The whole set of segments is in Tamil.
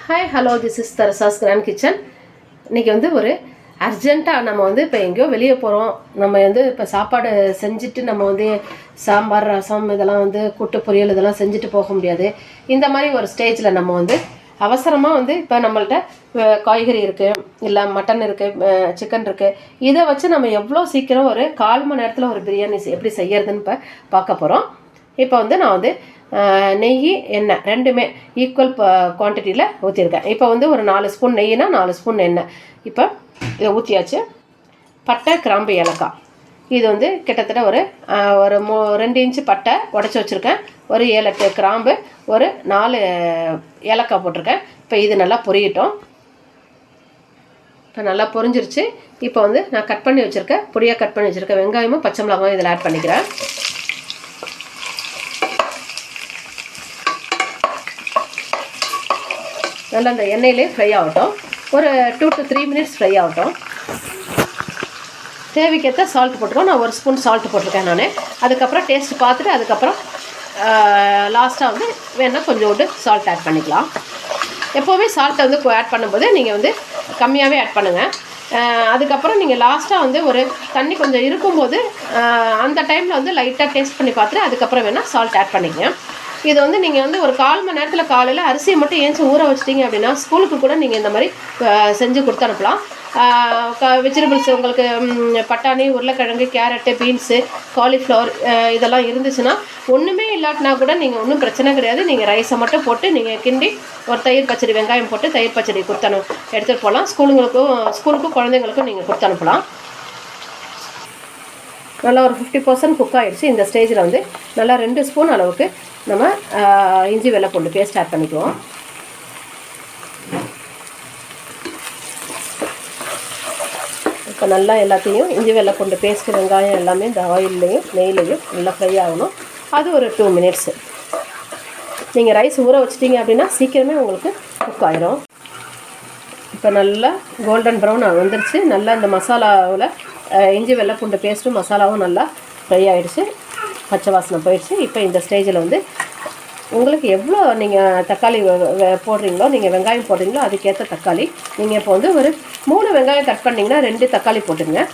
Hi hello this is Tharasas grand kitchen இன்றைக்கி வந்து ஒரு அர்ஜெண்ட்டாக நம்ம வந்து இப்போ எங்கேயோ வெளியே போகிறோம் நம்ம வந்து இப்போ சாப்பாடு செஞ்சுட்டு நம்ம வந்து சாம்பார் ரசம் இதெல்லாம் வந்து கூட்டு பொரியல் இதெல்லாம் செஞ்சுட்டு போக முடியாது. இந்த மாதிரி ஒரு ஸ்டேஜில் நம்ம வந்து அவசரமாக வந்து இப்போ நம்மள்ட்ட காய்கறி இருக்குது இல்லை மட்டன் இருக்குது சிக்கன் இருக்குது இதை வச்சு நம்ம எவ்வளோ சீக்கிரம் ஒரு கால் மணி நேரத்தில் ஒரு பிரியாணி எப்படி செய்யறதுன்னு இப்போ பார்க்க போகிறோம் இப்போ வந்து நான் வந்து நெய் எண்ணெய் ரெண்டுமே ஈக்குவல் குவான்டிட்டியில் ஊற்றிருக்கேன் இப்போ வந்து ஒரு நாலு ஸ்பூன் நெய்னா நாலு ஸ்பூன் எண்ணெய். இப்போ இதை ஊற்றியாச்சு பட்டை கிராம்பு ஏலக்காய். இது வந்து கிட்டத்தட்ட ஒரு ஒரு மூ ரெண்டு இன்ச்சு பட்டை உடச்சி வச்சுருக்கேன். ஒரு ஏழு எட்டு கிராம்பு ஒரு நாலு ஏலக்காய் போட்டிருக்கேன். இப்போ இது நல்லா பொரியட்டும். இப்போ நல்லா பொரிஞ்சிருச்சு. இப்போ வந்து நான் கட் பண்ணி வச்சுருக்கேன் பொடியாக கட் பண்ணி வச்சுருக்கேன் வெங்காயமும் பச்சை மிளகாயும் இதில் ஆட் பண்ணிக்கிறேன். நல்லா அந்த எண்ணெயிலே ஃப்ரை ஆகட்டும். ஒரு two to three minutes fry ஆகட்டும். தேவைக்கேற்ற சால்ட் போட்டுக்கோ. நான் ஒரு ஸ்பூன் சால்ட் போட்டிருக்கேன் நான். அதுக்கப்புறம் டேஸ்ட் பார்த்துட்டு அதுக்கப்புறம் லாஸ்ட்டாக வந்து வேணால் கொஞ்சோண்டு சால்ட் ஆட் பண்ணிக்கலாம். எப்போவுமே சால்ட்டை வந்து ஆட் பண்ணும்போது நீங்கள் வந்து கம்மியாகவே ஆட் பண்ணுங்கள் அதுக்கப்புறம் நீங்கள் லாஸ்ட்டாக வந்து ஒரு தண்ணி கொஞ்சம் இருக்கும்போது அந்த டைமில் வந்து லைட்டாக டேஸ்ட் பண்ணி பார்த்துட்டு அதுக்கப்புறம் வேணால் சால்ட் ஆட் பண்ணிக்கங்க. இதை வந்து நீங்கள் வந்து ஒரு கால் மணி நேரத்தில் காலையில் அரிசியை மட்டும் ஏஞ்சி ஊற வச்சிட்டிங்க அப்படின்னா ஸ்கூலுக்கு கூட நீங்கள் இந்த மாதிரி செஞ்சு கொடுத்து அனுப்பலாம். வெஜிடபிள்ஸ் உங்களுக்கு பட்டாணி உருளைக்கிழங்கு கேரட்டு பீன்ஸு காலிஃப்ளவர் இதெல்லாம் இருந்துச்சுன்னா ஒன்றுமே இல்லாட்டினா கூட நீங்கள் ஒன்றும் பிரச்சனை கிடையாது. நீங்கள் ரைஸை மட்டும் போட்டு நீங்கள் கிண்டி ஒரு தயிர் பச்சடி வெங்காயம் போட்டு தயிர் பச்சடி கொடுத்தனு எடுத்துகிட்டு போகலாம் ஸ்கூலுங்களுக்கும் ஸ்கூலுக்கும் குழந்தைங்களுக்கும் நீங்கள் கொடுத்து அனுப்பலாம். நல்லா ஒரு ஃபிஃப்டி பர்சன்ட் குக் ஆகிடுச்சு இந்த ஸ்டேஜில் வந்து நல்லா ரெண்டு ஸ்பூன் அளவுக்கு நம்ம இஞ்சி வெள்ளை பூண்டு பேஸ்ட் ஆட் பண்ணிக்குவோம். இப்போ நல்லா எல்லாத்தையும் இஞ்சி வெள்ளை பூண்டு பேஸ்ட்டு வெங்காயம் எல்லாமே இந்த ஆயில்லையும் நெய்லையும் நல்லா ஃப்ரை ஆகணும். அது ஒரு டூ மினிட்ஸு நீங்கள் ரைஸ் ஊற வச்சிட்டிங்க அப்படின்னா சீக்கிரமே உங்களுக்கு குக் ஆயிரும். இப்போ நல்லா கோல்டன் ப்ரௌன் வந்துருச்சு. நல்லா இந்த மசாலாவில் இஞ்சி வெள்ளை பூண்டு பேஸ்ட்டும் மசாலாவும் நல்லா ஃப்ரை ஆகிடுச்சு பச்சை வாசனை போயிடுச்சு இப்போ இந்த ஸ்டேஜில் வந்து உங்களுக்கு எவ்வளோ நீங்கள் தக்காளி போடுறீங்களோ நீங்கள் வெங்காயம் போடுறீங்களோ அதுக்கேற்ற தக்காளி நீங்கள் இப்போ வந்து ஒரு மூணு வெங்காயம் கட் பண்ணிங்கன்னா ரெண்டு தக்காளி போட்டுருங்க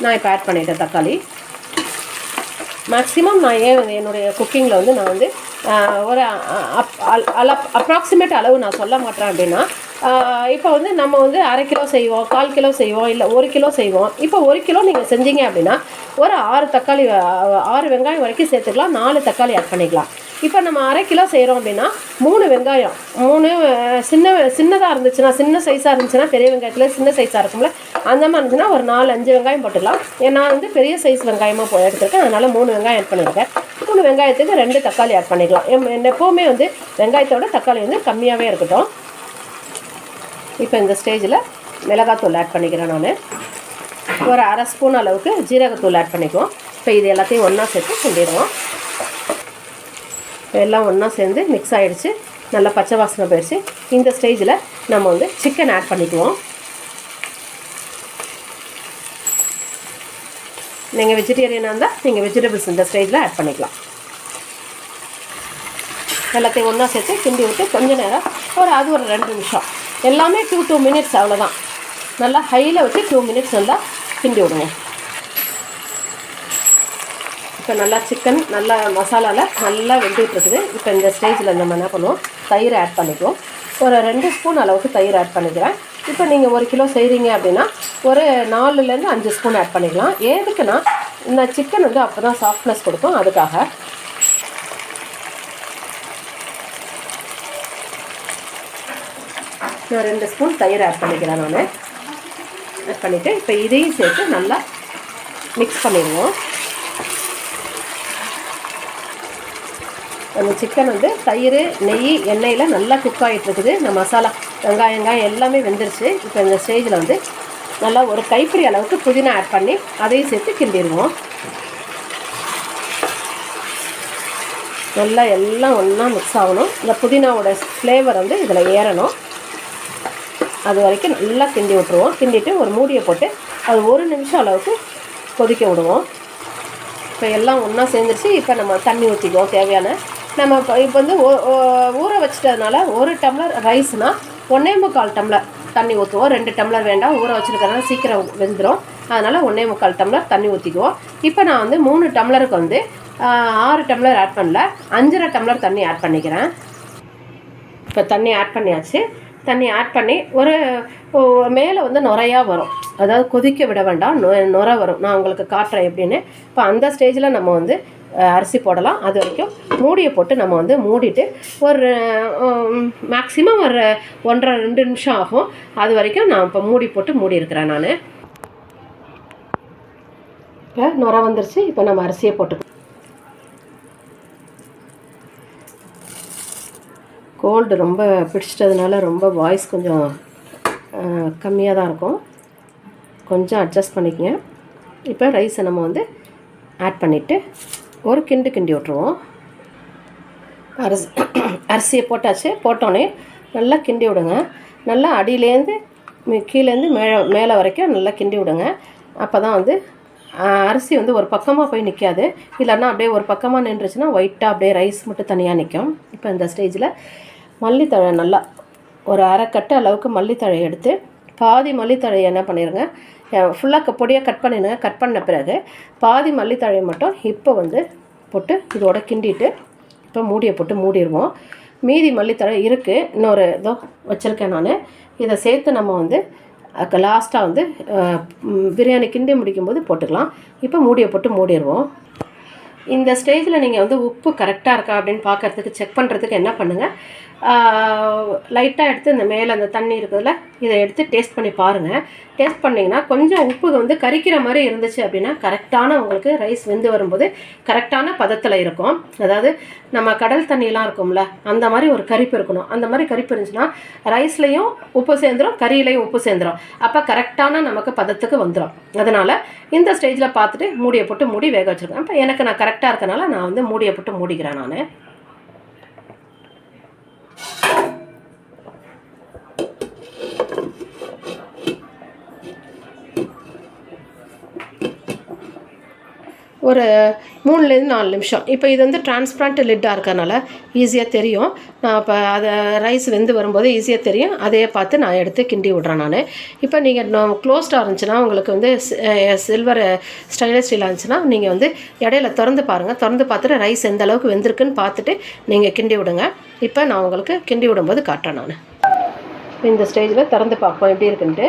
நான் இப்போ ஆட் பண்ணிட்டேன் தக்காளி மேக்ஸிமம் நான் ஏன் என்னுடைய குக்கிங்கில் வந்து நான் வந்து ஆஹ், அப் அப்ராக்சிமேட் அளவு நான் சொல்ல மாட்டேன் அப்படின்னா இப்போ வந்து நம்ம வந்து அரை கிலோ செய்வோம் கால் கிலோ செய்வோம் இல்லை ஒரு கிலோ செய்வோம். இப்போ ஒரு கிலோ நீங்கள் செஞ்சீங்க அப்படின்னா ஒரு ஆறு தக்காளி ஆறு வெங்காயம் வரைக்கும் சேர்த்துக்கலாம் நாலு தக்காளி ஆட் பண்ணிக்கலாம். இப்போ நம்ம அரை கிலோ செய்கிறோம் அப்படின்னா மூணு வெங்காயம் மூணு சின்ன சின்னதாக இருந்துச்சுன்னா சின்ன சைஸாக இருந்துச்சுன்னா பெரிய வெங்காயத்தில் சின்ன சைஸாக இருக்கும்ல அந்த மாதிரி இருந்துச்சுன்னா ஒரு நாலு அஞ்சு வெங்காயம் போட்டுக்கலாம். ஏன் நான் வந்து பெரிய சைஸ் வெங்காயமாக போய் எடுத்துருக்கேன் அதனால் மூணு வெங்காயம் ஆட் பண்ணியிருக்கேன் மூணு வெங்காயத்துக்கு ரெண்டு தக்காளி ஆட் பண்ணிக்கலாம். எம் எப்போவுமே வந்து வெங்காயத்தோட தக்காளி வந்து கம்மியாகவே இருக்கட்டும். இப்போ இந்த ஸ்டேஜில் மிளகாத்தூள் ஆட் பண்ணிக்கிறேன் நான். ஒரு அரை ஸ்பூன் அளவுக்கு ஜீரகத்தூள் ஆட் பண்ணிக்குவோம். இப்போ இது எல்லாத்தையும் ஒன்றா சேர்த்து கிண்டிடுவோம். எல்லாம் ஒன்றா சேர்ந்து மிக்ஸ் ஆகிடுச்சு நல்லா பச்சை வாசனை போயிடுச்சு. இந்த ஸ்டேஜில் நம்ம வந்து சிக்கன் ஆட் பண்ணிக்குவோம். நீங்கள் வெஜிடேரியனாக இருந்தால் நீங்கள் வெஜிடபிள்ஸ் இந்த ஸ்டேஜில் ஆட் பண்ணிக்கலாம். எல்லாத்தையும் ஒன்றா சேர்த்து கிண்டி விட்டு கொஞ்சம் நேரம் ஒரு அது ஒரு ரெண்டு நிமிஷம். எல்லாமே டூ டூ மினிட்ஸ் அவ்வளோதான் நல்லா ஹையில் வச்சு டூ மினிட்ஸ் நல்லா கிண்டி விடுங்க. இப்போ நல்லா சிக்கன் நல்லா மசாலாவில் நல்லா வெந்துகிட்ருக்குது இப்போ இந்த ஸ்டேஜில் நம்ம என்ன பண்ணுவோம்? தயிர் ஆட் பண்ணிக்குவோம். ஒரு ரெண்டு ஸ்பூன் அளவுக்கு தயிர் ஆட் பண்ணிக்கிறேன். இப்போ நீங்கள் ஒரு கிலோ செய்கிறீங்க அப்படின்னா ஒரு நாலுலேருந்து அஞ்சு ஸ்பூன் ஆட் பண்ணிக்கலாம். எதுக்குன்னா இந்த சிக்கன் வந்து அப்போ தான் சாஃப்ட்னஸ் கொடுக்கும். அதுக்காக நான் ரெண்டு ஸ்பூன் தயிர் ஆட் பண்ணிக்கிறேன் நான். ஆட் பண்ணிவிட்டு இப்போ இதையும் சேர்த்து நல்லா மிக்ஸ் பண்ணிடுவோம். அந்த சிக்கன் வந்து தயிர் நெய் எண்ணெயில் நல்லா குக் ஆகிட்டுருக்குது இந்த மசாலா வெங்காயங்காய் எல்லாமே வெந்துருச்சு. இப்போ இந்த ஸ்டேஜில் வந்து நல்லா ஒரு கைப்பிடி அளவுக்கு புதினா ஆட் பண்ணி அதையும் சேர்த்து கிண்டிடுவோம். நல்லா எல்லாம் ஒன்றா மிக்ஸ் ஆகணும். இந்த புதினாவோட ஃப்ளேவர் வந்து இதில் ஏறணும். அது வரைக்கும் நல்லா கிண்டி விட்ருவோம் கிண்டிட்டு ஒரு மூடியை போட்டு அது ஒரு நிமிஷம் அளவுக்கு கொதிக்க விடுவோம். இப்போ எல்லாம் ஒன்றா சேர்ந்துருச்சு. இப்போ நம்ம தண்ணி ஊற்றிக்குவோம் தேவையான. நம்ம இப்போ இப்போ வந்து ஊற வச்சிட்டதுனால ஒரு டம்ளர் ரைஸ்னால் ஒன்றே முக்கால் டம்ளர் தண்ணி ஊற்றுவோம் ரெண்டு டம்ளர் வேண்டாம். ஊற வச்சுருக்கறதுனால சீக்கிரம் வெந்துடும் அதனால் ஒன்றே முக்கால் டம்ளர் தண்ணி ஊற்றிக்குவோம் இப்போ நான் வந்து மூணு டம்ளருக்கு வந்து ஆறு டம்ளர் ஆட் பண்ணல. அஞ்சரை டம்ளர் தண்ணி ஆட் பண்ணிக்கிறேன். இப்போ தண்ணி ஆட் பண்ணியாச்சு. தண்ணி ஆட் பண்ணி ஒரு மேலே வந்து நுரையா வரும். அதாவது கொதிக்க விட வேண்டாம். நொ- வரும். நான் உங்களுக்கு காட்டுறேன் எப்படின்னு. இப்போ அந்த ஸ்டேஜில் நம்ம வந்து அரிசி போடலாம். அது வரைக்கும் மூடியை போட்டு நம்ம வந்து மூடிட்டு ஒரு மேக்ஸிமம் ஒரு ஒன்றரை ரெண்டு நிமிஷம் ஆகும். அது வரைக்கும் நான் இப்போ மூடி போட்டு மூடி இருக்கிறேன் நான். இப்போ நுரை வந்துருச்சு. இப்போ நம்ம அரிசியை போட்டு கோல்டு ரொம்ப பிடிச்சிட்டதுனால ரொம்ப வாய்ஸ் கொஞ்சம் கம்மியாக தான் இருக்கும். கொஞ்சம் அட்ஜஸ்ட் பண்ணிக்கங்க. இப்போ ரைஸை நம்ம வந்து ஆட் பண்ணிவிட்டு ஒரு கிண்டு கிண்டி விட்ருவோம் அரிசி அரிசியை போட்டாச்சு. போட்டோன்னே நல்லா கிண்டி விடுங்க. நல்லா அடியிலேருந்து கீழேருந்து மேலே மேலே வரைக்கும் நல்லா கிண்டி விடுங்க. அப்போ தான் வந்து அரிசி வந்து ஒரு பக்கமாக போய் நிற்காது இல்லைன்னா அப்படியே ஒரு பக்கமாக நின்றுச்சுன்னா ஒயிட்டாக அப்படியே ரைஸ் மட்டும் தனியாக நிற்கும் இப்போ இந்த ஸ்டேஜில் மல்லித்தழை நல்லா ஒரு அரைக்கட்டு அளவுக்கு மல்லித்தழை எடுத்து பாதி மல்லித்தழையை என்ன பண்ணிடுங்க ஃபுல்லாக பொடியாக கட் பண்ணிடுங்க கட் பண்ண பிறகு பாதி மல்லித்தழையை மட்டும் இப்போ வந்து போட்டு இதோட கிண்டிட்டு இப்போ மூடியை போட்டு மூடிடுவோம் மீதி மல்லித்தழை இருக்குது இன்னொரு இதோ வச்சுருக்கேன் நான். இதை சேர்த்து நம்ம வந்து லாஸ்ட்டாக வந்து பிரியாணி கிண்டி முடிக்கும்போது போட்டுக்கலாம். இப்போ மூடியை போட்டு மூடிடுவோம் இந்த ஸ்டேஜில் நீங்கள் வந்து உப்பு கரெக்டாக இருக்கா அப்படின்னு பார்க்கறதுக்கு செக் பண்ணுறதுக்கு என்ன பண்ணுங்கள் லைட்டாக எடுத்து இந்த மேலே அந்த தண்ணி இருக்குதுல்ல இதை எடுத்து டேஸ்ட் பண்ணி பாருங்கள் டேஸ்ட் பண்ணிங்கன்னா கொஞ்சம் உப்பு வந்து கரிக்கிற மாதிரி இருந்துச்சு அப்படின்னா கரெக்டான உங்களுக்கு ரைஸ் வெந்து வரும்போது கரெக்டான பதத்தில் இருக்கும். அதாவது நம்ம கடல் தண்ணியெலாம் இருக்கும்ல அந்த மாதிரி ஒரு கரிப்பு இருக்கணும். அந்த மாதிரி கரிப்பு இருந்துச்சுன்னா ரைஸ்லேயும் உப்பு சேர்ந்துரும் கறியிலையும் உப்பு சேர்ந்துரும். அப்போ கரெக்டான நமக்கு பதத்துக்கு வந்துடும் அதனால் இந்த ஸ்டேஜில் பார்த்துட்டு மூடியை போட்டு மூடி வேக வச்சுருக்கேன் இப்போ எனக்கு நான் கரெக்டாக இருக்கனால நான் வந்து மூடியை போட்டு மூடிக்கிறேன் நான். ஒரு மூணுலேருந்து நாலு நிமிஷம். இப்போ இது வந்து டிரான்ஸ்பரண்ட் லிட்டாக இருக்கிறனால ஈஸியாக தெரியும். நான் இப்போ அதை ரைஸ் வெந்து வரும்போது ஈஸியாக தெரியும். அதையே பார்த்து நான் எடுத்து கிண்டி விட்றேன் நான். இப்போ நீங்கள் க்ளோஸ்டாக இருந்துச்சுன்னா உங்களுக்கு வந்து சில்வர் ஸ்டெயின்லெஸ் ஸ்டீலாக இருந்துச்சுன்னா நீங்கள் வந்து இடையில திறந்து பாருங்கள் திறந்து பார்த்துட்டு ரைஸ் எந்த அளவுக்கு வெந்திருக்குன்னு பார்த்துட்டு நீங்கள் கிண்டி விடுங்க. இப்போ நான் உங்களுக்கு கிண்டி விடும்போது காட்டுறேன் நான். இந்த ஸ்டேஜில் திறந்து பார்ப்போம் எப்படி இருக்குன்ட்டு.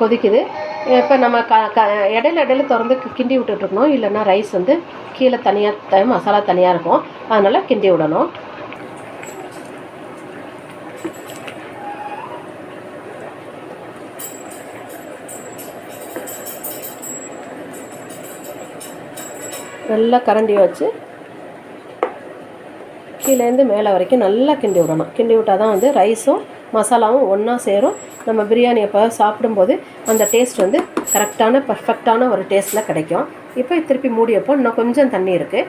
கொதிக்குது. இப்போ நம்ம க க இடையில இடையில திறந்து கிண்டி விட்டுட்ருக்கணும் இல்லைன்னா ரைஸ் வந்து கீழே தனியாக மசாலா தனியாக இருக்கும். அதனால் கிண்டி விடணும். நல்லா கரண்டி வச்சு கீழேருந்து மேலே வரைக்கும் நல்லா கிண்டி விடணும். கிண்டி விட்டால் தான் வந்து ரைஸும் மசாலாவும் ஒன்றா சேரும். நம்ம பிரியாணி அப்போ சாப்பிடும்போது அந்த டேஸ்ட் வந்து கரெக்டான பர்ஃபெக்டான ஒரு டேஸ்ட்டில் கிடைக்கும். இப்போ திருப்பி மூடியப்போ இன்னும் கொஞ்சம் தண்ணி இருக்குது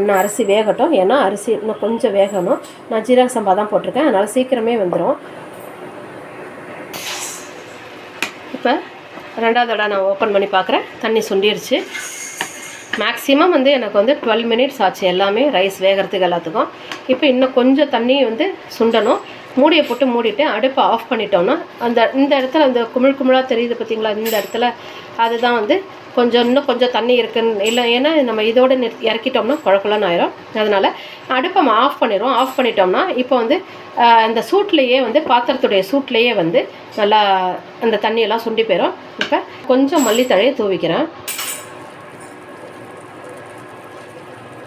இன்னும் அரிசி வேகட்டும். ஏன்னா அரிசி இன்னும் கொஞ்சம் வேகணும். நான் ஜீரக சம்பா தான் போட்டிருக்கேன். அதனால் சீக்கிரமே வந்துடும் இப்போ ரெண்டாவது தடவை நான் ஓப்பன் பண்ணி பார்க்குறேன் தண்ணி சுண்டிருச்சு. மேக்ஸிமம் வந்து எனக்கு வந்து டுவெல் மினிட்ஸ் ஆச்சு எல்லாமே ரைஸ் வேகிறதுக்கு எல்லாத்துக்கும். இப்போ இன்னும் கொஞ்சம் தண்ணி வந்து சுண்டணும். மூடியை போட்டு மூடிட்டு அடுப்பை ஆஃப் பண்ணிட்டோம்னா அந்த இந்த இடத்துல அந்த குமிழ் குமிழாக தெரியுது பார்த்தீங்களா? இந்த இடத்துல. அதுதான் வந்து கொஞ்சம் இன்னும் கொஞ்சம் தண்ணி இருக்குன்னு இல்லை ஏன்னா நம்ம இதோட நிறு இறக்கிட்டோம்னா குழக்குலன்னு ஆயிரும். அதனால் அடுப்பை நம்ம ஆஃப் பண்ணிடுவோம் ஆஃப் பண்ணிட்டோம்னா இப்போ வந்து அந்த இந்த சூட்லேயே வந்து பாத்திரத்துடைய சூட்லேயே வந்து நல்லா அந்த தண்ணியெல்லாம் சுண்டி போயிடும் இப்போ கொஞ்சம் மல்லித்தழையை தூவிக்கிறேன்.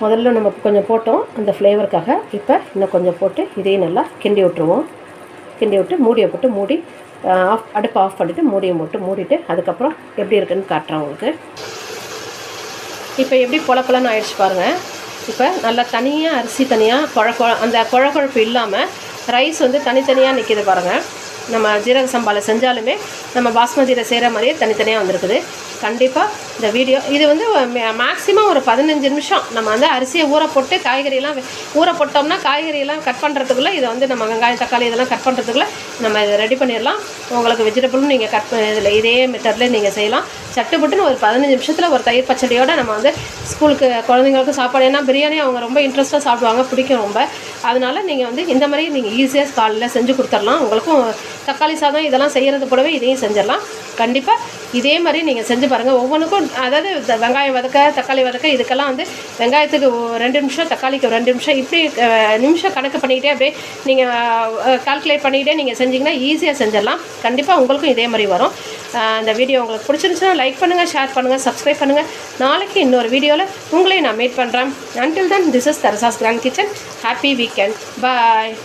முதல்ல நம்ம கொஞ்சம் போட்டோம். அந்த ஃப்ளேவருக்காக இப்போ இன்னும் கொஞ்சம் போட்டு இதையும் நல்லா கிண்டி விட்டுருவோம். கிண்டி விட்டு மூடியை போட்டு மூடி ஆஃப் அடுப்பை ஆஃப் பண்ணிவிட்டு மூடியை போட்டு மூடிட்டு அதுக்கப்புறம் எப்படி இருக்குன்னு காட்டுறேன் உங்களுக்கு. இப்போ எப்படி குழப்பலன்னு ஆயிடுச்சு பாருங்கள் இப்போ நல்லா தனியாக அரிசி தனியாக குழ அந்த குழகுழப்பு இல்லாமல் ரைஸ் வந்து தனித்தனியாக நிற்கிது பாருங்கள் நம்ம ஜீரக சம்பாவில் செஞ்சாலுமே நம்ம பாஸ்மதியில் செய்கிற மாதிரியே தனித்தனியாக வந்திருக்குது. கண்டிப்பாக இந்த வீடியோ. இது வந்து மேக்ஸிமம் ஒரு பதினஞ்சு நிமிஷம். நம்ம வந்து அரிசியை ஊற போட்டு காய்கறியெல்லாம் ஊற போட்டோம்னா காய்கறியெல்லாம் கட் பண்ணுறதுக்குள்ளே இதை வந்து நம்ம வெங்காயம் தக்காளி இதெல்லாம் கட் பண்ணுறதுக்குள்ளே நம்ம இதை ரெடி பண்ணிடலாம். உங்களுக்கு வெஜிடபிளும் நீங்கள் கட் இதில் இதே மெத்தடில் நீங்கள் செய்யலாம். சட்டுப்பட்டுன்னு ஒரு பதினஞ்சு நிமிஷத்தில் ஒரு தயிர் பச்சடியோடு நம்ம வந்து ஸ்கூலுக்கு குழந்தைங்களுக்கு சாப்பாடு ஏன்னா பிரியாணி அவங்க ரொம்ப இன்ட்ரெஸ்ட்டாக சாப்பிடுவாங்க பிடிக்கும் ரொம்ப. அதனால நீங்கள் வந்து இந்த மாதிரி நீங்கள் ஈஸியாக காலையில் செஞ்சு கொடுத்துடலாம். உங்களுக்கும் தக்காளி சாதம் இதெல்லாம் செய்கிறது கூடவே இதையும் செஞ்சிடலாம். கண்டிப்பாக இதே மாதிரி நீங்கள் செஞ்சு பாருங்கள் ஒவ்வொன்றுக்கும் அதாவது வெங்காயம் வதக்க தக்காளி வதக்க இதுக்கெல்லாம் வந்து வெங்காயத்துக்கு ரெண்டு நிமிஷம் தக்காளிக்கு ரெண்டு நிமிஷம் இப்படி நிமிஷம் கணக்கு பண்ணிக்கிட்டே அப்படியே நீங்கள் கால்குலேட் பண்ணிக்கிட்டே நீங்கள் செஞ்சிங்கன்னா ஈஸியாக செஞ்சிடலாம். கண்டிப்பாக உங்களுக்கும் இதே மாதிரி வரும். அந்த இந்த வீடியோ உங்களுக்கு பிடிச்சிருந்துச்சுன்னா லைக் பண்ணுங்கள் ஷேர் பண்ணுங்கள் சப்ஸ்கிரைப் பண்ணுங்கள் நாளைக்கு இன்னொரு வீடியோவில் உங்களையும் நான் மீட் பண்ணுறேன் until then this is Tharasas grand kitchen happy weekend bye